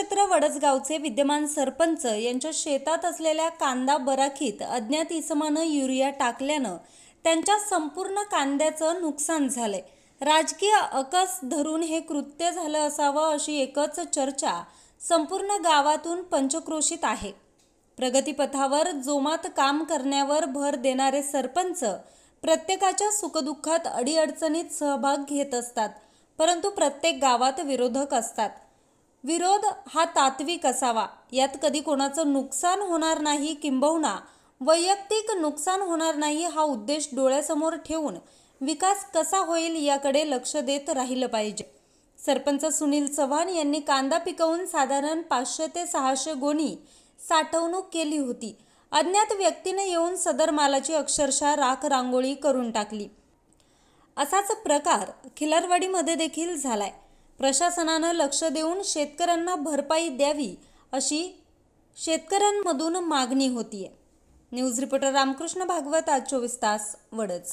क्षेत्र वडसगावचे विद्यमान सरपंच यांच्या शेतात असलेल्या कांदा बराखीत अज्ञात इसमानं युरिया टाकल्यानं त्यांच्या संपूर्ण कांद्याचं नुकसान झालंय. राजकीय अकस धरून हे कृत्य झालं असावं अशी एकच चर्चा संपूर्ण गावातून पंचक्रोशीत आहे. प्रगतीपथावर जोमात काम करण्यावर भर देणारे सरपंच प्रत्येकाच्या सुखदुःखात अडीअडचणीत सहभाग घेत असतात परंतु प्रत्येक गावात विरोधक असतात. विरोध हा तात्विक असावा. यात कधी कोणाचं नुकसान होणार नाही किंबहुना वैयक्तिक नुकसान होणार नाही हा उद्देश डोळ्यासमोर ठेवून विकास कसा होईल याकडे लक्ष देत राहिलं पाहिजे. सरपंच सुनील चव्हाण यांनी कांदा पिकवून साधारण पाचशे ते सहाशे गोणी साठवणूक केली होती. अज्ञात व्यक्तीने येऊन सदर मालाची अक्षरशः राख रांगोळी करून टाकली. असाच प्रकार खिलारवाडीमध्ये देखील झालाय. प्रशासनानं लक्ष देऊन शेतकऱ्यांना भरपाई द्यावी अशी शेतकऱ्यांमधून मागणी होतीये. न्यूज रिपोर्टर रामकृष्ण भागवत आज चोवीस तास वडच.